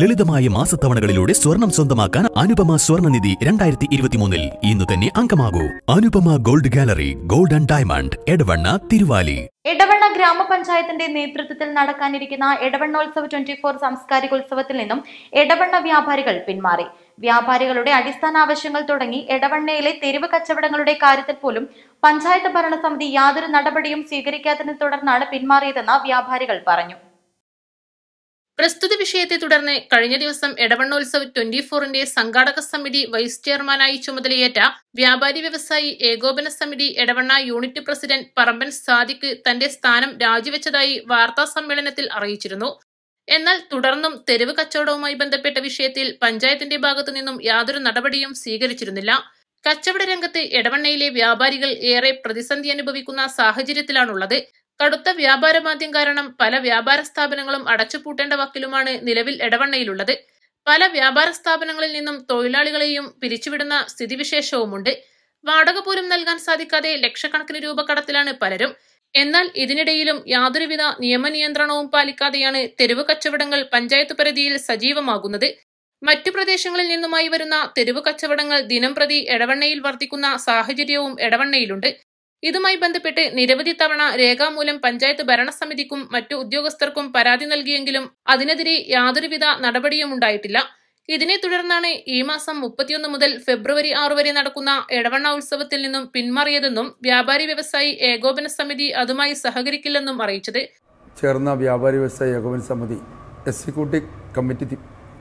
ലളിതമായ മാസത്തവണകളിലൂടെ സ്വർണം സ്വന്തമാക്കാൻ അനുപമ സ്വർണനിധി രണ്ടായിരത്തി ഇരുപത്തിമൂന്നിൽ ഇന്ന് തന്നെ അംഗമാകൂ. Anupama gold gallery gold and diamond Edavanna Thiruvali. Edavanna ഗ്രാമപഞ്ചായത്തിന്റെ നേതൃത്വത്തിൽ നടക്കാനിരിക്കുന്ന എടവണ്ണോത്സവ ട്വന്റി ഫോർ സാംസ്കാരികോത്സവത്തിൽ നിന്നും എടവണ്ണ വ്യാപാരികൾ പിന്മാറി. വ്യാപാരികളുടെ അടിസ്ഥാന ആവശ്യങ്ങൾ തുടങ്ങി എടവണ്ണയിലെ തെരുവ് കച്ചവടങ്ങളുടെ കാര്യത്തിൽ പോലും പഞ്ചായത്ത് ഭരണസമിതി യാതൊരു നടപടിയും സ്വീകരിക്കാത്തതിനെ തുടർന്നാണ് പിന്മാറിയതെന്ന് വ്യാപാരികൾ പറഞ്ഞു. പ്രസ്തുത വിഷയത്തെ തുടർന്ന് കഴിഞ്ഞ ദിവസം എടവണ്ണോത്സവ് ട്വന്റി ഫോറിന്റെ സംഘാടക സമിതി വൈസ് ചെയർമാനായി ചുമതലയേറ്റ വ്യാപാരി വ്യവസായി ഏകോപന സമിതി എടവണ്ണ യൂണിറ്റ് പ്രസിഡന്റ് പറമ്പൻ സാദിഖ് തന്റെ സ്ഥാനം രാജിവെച്ചതായി വാർത്താ സമ്മേളനത്തിൽ അറിയിച്ചിരുന്നു. എന്നാൽ തുടർന്നും തെരുവ് കച്ചവടവുമായി ബന്ധപ്പെട്ട വിഷയത്തിൽ പഞ്ചായത്തിന്റെ ഭാഗത്തു നിന്നും യാതൊരു നടപടിയും സ്വീകരിച്ചിരുന്നില്ല. കച്ചവട രംഗത്ത് എടവണ്ണയിലെ വ്യാപാരികൾ ഏറെ പ്രതിസന്ധി അനുഭവിക്കുന്ന സാഹചര്യത്തിലാണുള്ളത്. കടുത്ത വ്യാപാരമാന്ദ്യം കാരണം പല വ്യാപാര സ്ഥാപനങ്ങളും അടച്ചുപൂട്ടേണ്ട വക്കിലുമാണ് നിലവിൽ ഇടവണ്ണയിലുള്ളത് പല വ്യാപാര സ്ഥാപനങ്ങളിൽ നിന്നും തൊഴിലാളികളെയും പിരിച്ചുവിടുന്ന സ്ഥിതിവിശേഷവുമുണ്ട്. വാടക പോലും നൽകാൻ സാധിക്കാതെ ലക്ഷക്കണക്കിന് രൂപ കടത്തിലാണ് പലരും. എന്നാൽ ഇതിനിടയിലും യാതൊരുവിധ നിയമനിയന്ത്രണവും പാലിക്കാതെയാണ് തെരുവ് കച്ചവടങ്ങൾ പഞ്ചായത്ത് പരിധിയിൽ സജീവമാകുന്നത്. മറ്റു പ്രദേശങ്ങളിൽ നിന്നുമായി വരുന്ന തെരുവ് കച്ചവടങ്ങൾ ദിനംപ്രതി എടവണ്ണയിൽ വർദ്ധിക്കുന്ന സാഹചര്യവും എടവണ്ണയിലുണ്ട്. ഇതുമായി ബന്ധപ്പെട്ട് നിരവധി തവണ രേഖാമൂലം പഞ്ചായത്ത് ഭരണസമിതിക്കും മറ്റു ഉദ്യോഗസ്ഥർക്കും പരാതി നൽകിയെങ്കിലും അതിനെതിരെ യാതൊരുവിധ നടപടിയും ഉണ്ടായിട്ടില്ല. ഇതിനെ തുടർന്നാണ് ഈ മാസം മുപ്പത്തിയൊന്ന് മുതൽ ഫെബ്രുവരി ആറ് വരെ നടക്കുന്ന എടവണ്ണ ഉത്സവത്തിൽ നിന്നും പിന്മാറിയതെന്നും വ്യാപാരി വ്യവസായി ഏകോപന സമിതി അതുമായി സഹകരിക്കില്ലെന്നും അറിയിച്ചത്. ചേർന്ന വ്യാപാരി വ്യവസായി ഏകോപന സമിതി എക്സിക്യൂട്ടീവ് കമ്മിറ്റി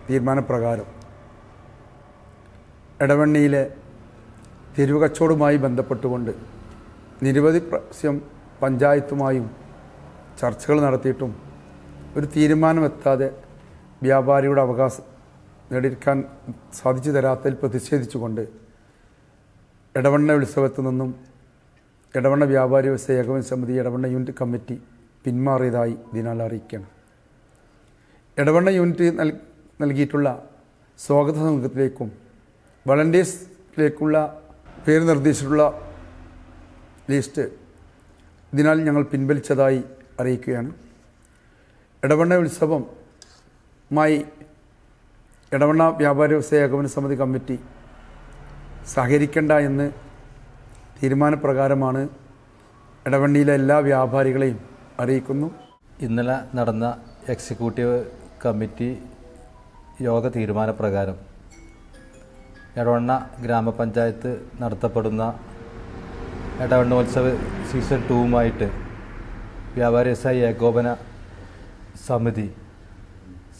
തീരുമാനപ്രകാരം എടവണ്ണയിലെ തെരുവ് കച്ചവടവുമായി ബന്ധപ്പെട്ടുകൊണ്ട് നിരവധി പ്രാവശ്യം പഞ്ചായത്തുമായും ചർച്ചകൾ നടത്തിയിട്ടും ഒരു തീരുമാനമെത്താതെ വ്യാപാരിയുടെ അവകാശം നേടിയെടുക്കാൻ സാധിച്ചു തരാത്തതിൽ പ്രതിഷേധിച്ചുകൊണ്ട് ഇടവണ്ണ ഉത്സവത്തിൽ നിന്നും ഇടവണ്ണ വ്യാപാരി വ്യവസായ ഏകോപന സമിതി ഇടവണ്ണ യൂണിറ്റ് കമ്മിറ്റി പിന്മാറിയതായി ഇതിനാൽ അറിയിക്കണം ഇടവണ്ണ യൂണിറ്റ് നൽ നൽകിയിട്ടുള്ള സ്വാഗത സംഘത്തിലേക്കും വളണ്ടിയേഴ്സിലേക്കുള്ള പേര് നിർദ്ദേശിച്ചിട്ടുള്ള ലിസ്റ്റ് ഇതിനാൽ ഞങ്ങൾ പിൻവലിച്ചതായി അറിയിക്കുകയാണ്. ഇടവണ്ണ ഉത്സവമായി ഇടവണ്ണ വ്യാപാര വ്യവസായ ഏകോപന സമിതി കമ്മിറ്റി സഹകരിക്കേണ്ട എന്ന് തീരുമാനപ്രകാരമാണ് ഇടവണ്ണിയിലെ എല്ലാ വ്യാപാരികളെയും അറിയിക്കുന്നു. ഇന്നലെ നടന്ന എക്സിക്യൂട്ടീവ് കമ്മിറ്റി യോഗ തീരുമാനപ്രകാരം എടവണ്ണ ഗ്രാമപഞ്ചായത്ത് നടത്തപ്പെടുന്ന എടവണ്ണോത്സവ സീസൺ ടൂവുമായിട്ട് വ്യാപാര വ്യവസായി ഏകോപന സമിതി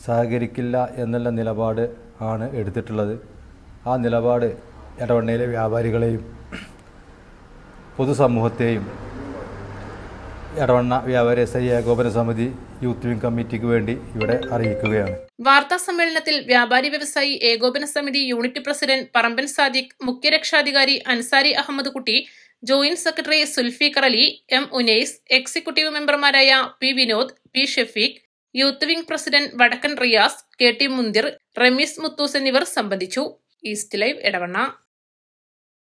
സഹകരിക്കില്ല എന്നുള്ള നിലപാട് ആണ് എടുത്തിട്ടുള്ളത്. ആ നിലപാട് എടവണ്ണയിലെ വ്യാപാരികളെയും പൊതുസമൂഹത്തെയും എടവണ്ണ വ്യാപാര വ്യവസായി ഏകോപന സമിതി യൂത്ത് വിംഗ് കമ്മിറ്റിക്ക് വേണ്ടി ഇവിടെ അറിയിക്കുകയാണ്. വാർത്താ സമ്മേളനത്തിൽ വ്യാപാരി വ്യവസായി ഏകോപന സമിതി unit president Paramban Sadiq മുഖ്യരക്ഷാധികാരി Ansari Ahammed Kutty joint secretary Sulfiqar Ali M Unais executive മെമ്പർമാരായ P Vinod P Shefeeq youth wing president Vadakkan Riyas K T Munthir Rameez Muthoos എന്നിവർ സംബന്ധിച്ചു. East live Edavanna.